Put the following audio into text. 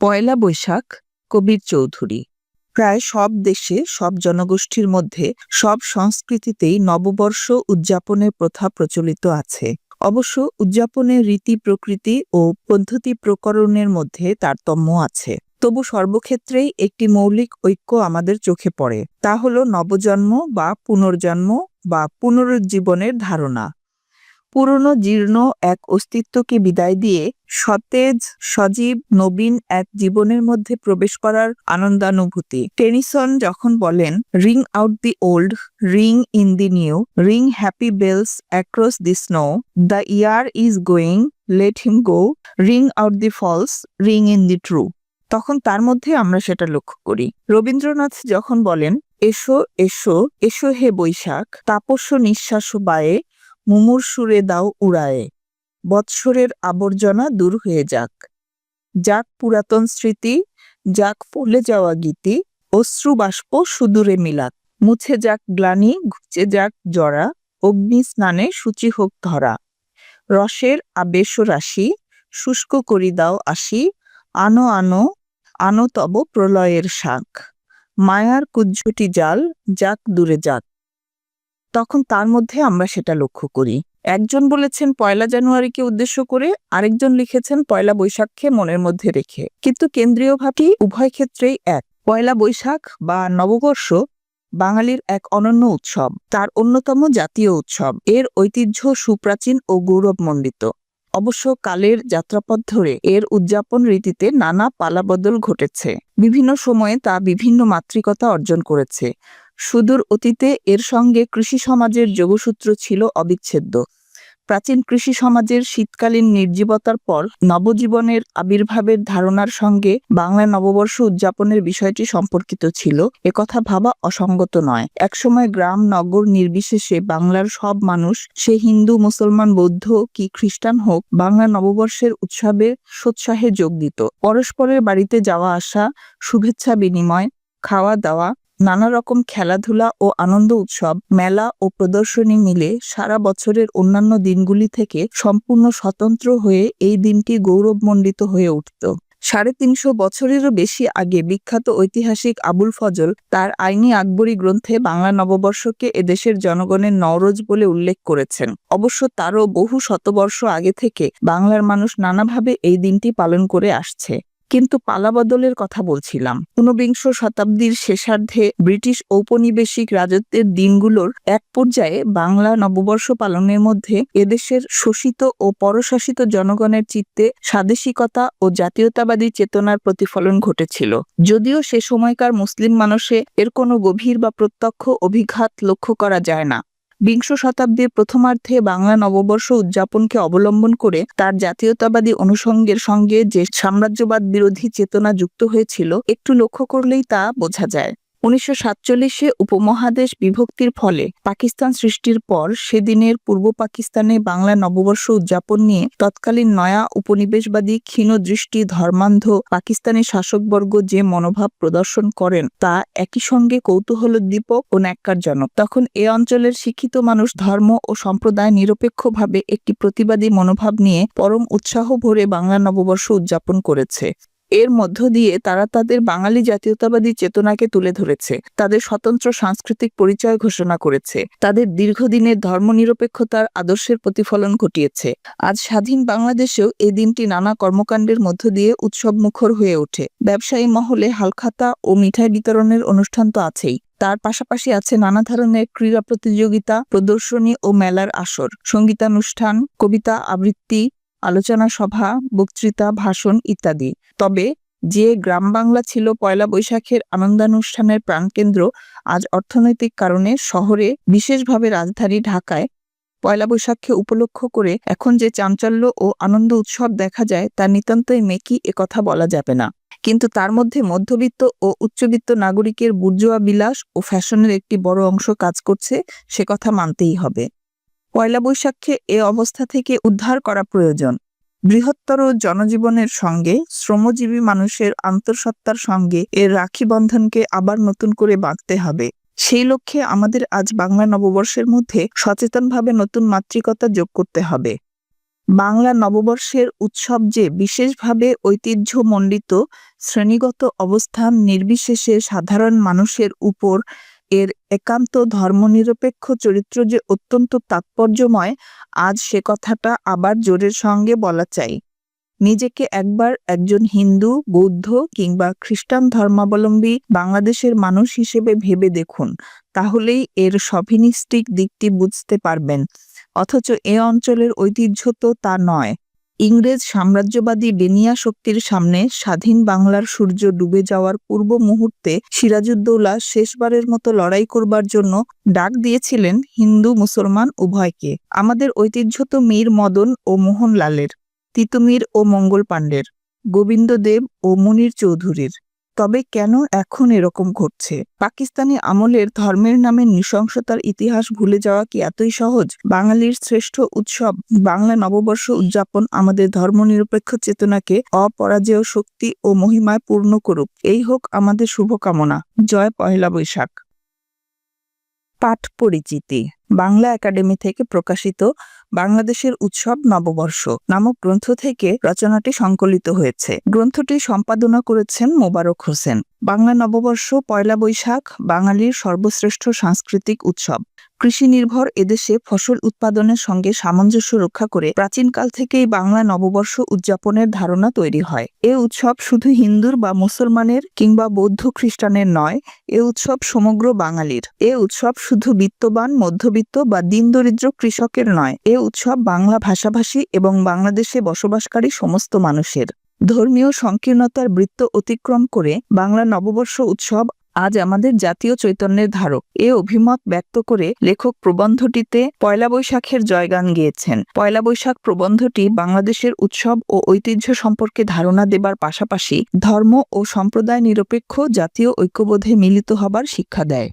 পয়লা বৈশাখ, কবির চৌধুরী। প্রায় সব দেশে, সব জনগোষ্ঠীর মধ্যে, সব সংস্কৃতিতেই নববর্ষ উদযাপনের প্রথা প্রচলিত আছে। অবশ্য উদযাপনের রীতি প্রকৃতি ও পদ্ধতি প্রকরণের মধ্যে তারতম্য আছে। তবু সর্বক্ষেত্রেই একটি মৌলিক ঐক্য আমাদের চোখে পড়ে। তা হল নবজন্ম বা পুনর্জন্ম বা পুনরুজ্জীবনের ধারণা। পুরনো, জীর্ণ এক অস্তিত্বকে বিদায় দিয়ে সতেজ, সজীব, নবীন এক জীবনের মধ্যে প্রবেশ করার আনন্দানুভূতি। টেনিসন যখন বলেন ring out the old ring in the new ring happy bells across the snow the year is going let him go ring out the false ring in the true তখন তার মধ্যে আমরা সেটা লক্ষ্য করি। রবীন্দ্রনাথ যখন বলেন, এসো এসো এসো হে বৈশাখ, তাপস্য নিঃশ্বাস বায়ে মুমুর সুরে দাও উড়ায়ে। বৎসরের আবর্জনা দূর হয়ে যাক। যাক পুরাতন স্মৃতি, যাক ফলে যাওয়া গীতি, অশ্রু বাষ্প সুদূরে মিলাক। মুছে যাক গ্লানি, ঘুচে যাক জরা, অগ্নি স্নানে সূচি হোক ধরা। রসের আবেশ রাশি, শুষ্ক করি দাও আসি, আনো আনো আনো তব প্রলয়ের শাক। মায়ার কুজ্জটি জাল, যাক দূরে যাক। তখন তার মধ্যে আমরা সেটা লক্ষ্য করি। একজন বলেছেন, পয়লা জানুয়ারিকে উদ্দেশ্য করে আরেকজন লিখেছেন, পয়লা বৈশাখকে মনের মধ্যে রেখে। কিন্তু কেন্দ্রীয় ভাবটি উভয় ক্ষেত্রেই এক। পয়লা বৈশাখ বা নববর্ষ বাঙালির এক অনন্য উৎসব, তার অন্যতম জাতীয় উৎসব। এর ঐতিহ্য সুপ্রাচীন ও গৌরবমণ্ডিত। অবশ্য কালের যাত্রাপথ ধরে এর উদযাপন রীতিতে নানা পালাবদল ঘটেছে। বিভিন্ন সময়ে তা বিভিন্ন মাতৃকতা অর্জন করেছে। সুদূর অতীতে এর সঙ্গে কৃষি সমাজের যোগসূত্র ছিল অবিচ্ছেদ্য। প্রাচীন কৃষি সমাজের শীতকালীন নির্জীবতার পর নবজীবনের আবির্ভাবের ধারণার সঙ্গে বাংলা নববর্ষ উদযাপনের বিষয়টি সম্পর্কিত ছিল। একথা ভাবা অসঙ্গত নয়। একসময় গ্রাম, নগর নির্বিশেষে বাংলার সব মানুষ, সে হিন্দু, মুসলমান, বৌদ্ধ কি খ্রিস্টান হোক, বাংলা নববর্ষের উৎসবে সোৎসাহে যোগ দিত। পরস্পরের বাড়িতে যাওয়া আসা, শুভেচ্ছা বিনিময়, খাওয়া দাওয়া নানা রকম খেলাধুলা ও আনন্দ উৎসব, মেলা ও প্রদর্শনী মিলে সারা বছরের অন্যান্য দিনগুলি থেকে সম্পূর্ণ স্বতন্ত্র হয়ে এই দিনটি গৌরবমণ্ডিত হয়ে উঠত। সাড়ে তিনশো বছরেরও বেশি আগে বিখ্যাত ঐতিহাসিক আবুল ফজল তার আইনি আকবরী গ্রন্থে বাংলা নববর্ষকে এদেশের জনগণের নওরোজ বলে উল্লেখ করেছেন। অবশ্য তারও বহু শতবর্ষ আগে থেকে বাংলার মানুষ নানাভাবে এই দিনটি পালন করে আসছে। কিন্তু পালাবদলের কথা বলছিলাম। ঊনবিংশ শতাব্দীর শেষার্ধে ব্রিটিশ ঔপনিবেশিক রাজত্বের দিনগুলোর এক পর্যায়ে বাংলা নববর্ষ পালনের মধ্যে এদেশের শোষিত ও পরশাসিত জনগণের চিত্তে স্বাদেশিকতা ও জাতীয়তাবাদী চেতনার প্রতিফলন ঘটেছিল। যদিও সে সময়কার মুসলিম মানুষে এর কোনো গভীর বা প্রত্যক্ষ অভিঘাত লক্ষ্য করা যায় না। বিংশ শতাব্দীর প্রথমার্ধে বাংলা নববর্ষ উদযাপনকে অবলম্বন করে তার জাতীয়তাবাদী অনুষঙ্গের সঙ্গে যে সাম্রাজ্যবাদ বিরোধী চেতনা যুক্ত হয়েছিল, একটু লক্ষ্য করলেই তা বোঝা যায়। উনিশশো সাতচল্লিশে উপমহাদেশ বিভক্তির ফলে পাকিস্তান সৃষ্টির পর সেদিনের পূর্ব পাকিস্তানে বাংলা নববর্ষ উদযাপন নিয়ে তৎকালীন নয়া উপনিবেশবাদী ক্ষীণ দৃষ্টি ধর্মান্ধ পাকিস্তানি শাসকবর্গ যে মনোভাব প্রদর্শন করেন, তা একই সঙ্গে কৌতূহলোদ্দীপক ও ন্যাক্কারজনক। তখন এ অঞ্চলের শিক্ষিত মানুষ ধর্ম ও সম্প্রদায় নিরপেক্ষভাবে একটি প্রতিবাদী মনোভাব নিয়ে পরম উৎসাহ ভরে বাংলা নববর্ষ উদযাপন করেছে। এর মধ্য দিয়ে তারা তাদের বাঙালি জাতীয়তাবাদী চেতনাকে তুলে ধরেছে, তাদের স্বতন্ত্র সাংস্কৃতিক পরিচয় ঘোষণা করেছে, তাদের দীর্ঘদিনের ধর্মনিরপেক্ষতার আদর্শের প্রতিফলন ঘটিয়েছে। আজ স্বাধীন বাংলাদেশেও এই দিনটি নানা কর্মকাণ্ডের মধ্য দিয়ে উৎসব মুখর হয়ে ওঠে। ব্যবসায়ী মহলে হালখাতা ও মিঠাই বিতরণের অনুষ্ঠান তো আছেই। তার পাশাপাশি আছে নানা ধরনের ক্রীড়া প্রতিযোগিতা, প্রদর্শনী ও মেলার আসর, সঙ্গীতানুষ্ঠান, কবিতা আবৃত্তি আলোচনা সভা, বক্তৃতা, ভাষণ ইত্যাদি। তবে যে গ্রাম বাংলা ছিল পয়লা বৈশাখের আনন্দানুষ্ঠানের প্রাণকেন্দ্র, আজ অর্থনৈতিক কারণে শহরে বিশেষভাবে রাজধানী ঢাকায় পয়লা বৈশাখকে উপলক্ষ করে এখন যে চাঞ্চল্য ও আনন্দ উৎসব দেখা যায়, তা নিতান্তই মেকি কথা বলা যাবে না। কিন্তু তার মধ্যে মধ্যবিত্ত ও উচ্চবিত্ত নাগরিকের বুর্জোয়া বিলাস ও ফ্যাশনের একটি বড় অংশ কাজ করছে, সে কথা মানতেই হবে। পয়লা বৈশাখকে এ অবস্থা থেকে উদ্ধার করা প্রয়োজন। বৃহত্তর জনজীবনের সঙ্গে শ্রমজীবী মানুষের আন্তঃসত্ত্বার সঙ্গে এর রাখি বন্ধনকে আবার নতুন করে বাঁধতে হবে। সেই লক্ষ্যে আমাদের আজ বাংলা নববর্ষের মধ্যে সচেতনভাবে নতুন মাতৃকতা যোগ করতে হবে। বাংলা নববর্ষের উৎসব যে বিশেষভাবে ঐতিহ্যমণ্ডিত, শ্রেণীগত অবস্থান নির্বিশেষে সাধারণ মানুষের উপর এর একান্ত ধর্মনিরপেক্ষ চরিত্র যে অত্যন্ত তাৎপর্যময়, আজ সে কথাটা আবার জোরের সঙ্গে বলা চাই। নিজেকে একবার একজন হিন্দু, বৌদ্ধ কিংবা খ্রিস্টান ধর্মাবলম্বী বাংলাদেশের মানুষ হিসেবে ভেবে দেখুন, তাহলেই এর সভিনিস্টিক দিকটি বুঝতে পারবেন। অথচ এ অঞ্চলের ঐতিহ্য তো তা নয়। ইংরেজ সাম্রাজ্যবাদী বেনিয়া শক্তির সামনে স্বাধীন বাংলার সূর্য ডুবে যাওয়ার পূর্ব মুহূর্তে সিরাজউদ্দৌলা শেষবারের মতো লড়াই করবার জন্য ডাক দিয়েছিলেন হিন্দু, মুসলমান উভয়কে। আমাদের ঐতিহ্য তো মীর মদন ও মোহনলালের, তিতুমির ও মঙ্গল পাণ্ডের, গোবিন্দদেব ও মুনির চৌধুরীর। তবে কেন এখন এরকম ঘটছে? পাকিস্তানি আমলের ধর্মের নামে নৃশংসতার ইতিহাস ভুলে যাওয়া কি এতই সহজ? বাঙালির শ্রেষ্ঠ উৎসব বাংলা নববর্ষ উদযাপন আমাদের ধর্মনিরপেক্ষ চেতনাকে অপরাজেয় শক্তি ও মহিমায় পূর্ণ করুক। এই হোক আমাদের শুভকামনা। জয় পয়লা বৈশাখ। পাঠ পরিচিতি। বাংলা একাডেমি থেকে প্রকাশিত বাংলাদেশের উৎসব নববর্ষ নামক গ্রন্থ থেকে রচনাটি সংকলিত হয়েছে। গ্রন্থটি সম্পাদনা করেছেন মোবারক হোসেন। বাংলা নববর্ষ পয়লা বৈশাখ বাঙালির সর্বশ্রেষ্ঠ সাংস্কৃতিক উৎসব। কৃষি নির্ভর এদেশে ফসল উৎপাদনের সঙ্গে সামঞ্জস্য রক্ষা করে প্রাচীনকাল থেকেই বাংলা নববর্ষ উদযাপনের ধারণা তৈরি হয়। এ উৎসব শুধু হিন্দুর বা মুসলমানের কিংবা বৌদ্ধ খ্রিস্টানের নয়, এ উৎসব সমগ্র বাঙালির। এ উৎসব শুধু বিত্তবান, মধ্যবিত্ত বা দিনদরিদ্র কৃষকের নয়, এ উৎসব বাংলা ভাষাভাষী এবং বাংলাদেশে বসবাসকারী সমস্ত মানুষের। ধর্মীয় সংকীর্ণতার বৃত্ত অতিক্রম করে বাংলা নববর্ষ উৎসব আজ আমাদের জাতীয় চৈতন্যের ধারক এ অভিমত ব্যক্ত করে লেখক প্রবন্ধটিতে পয়লা বৈশাখের জয়গান গেয়েছেন। পয়লা বৈশাখ প্রবন্ধটি বাংলাদেশের উৎসব ও ঐতিহ্য সম্পর্কে ধারণা দেবার পাশাপাশি ধর্ম ও সম্প্রদায় নিরপেক্ষ জাতীয় ঐক্যবোধে মিলিত হবার শিক্ষা দেয়।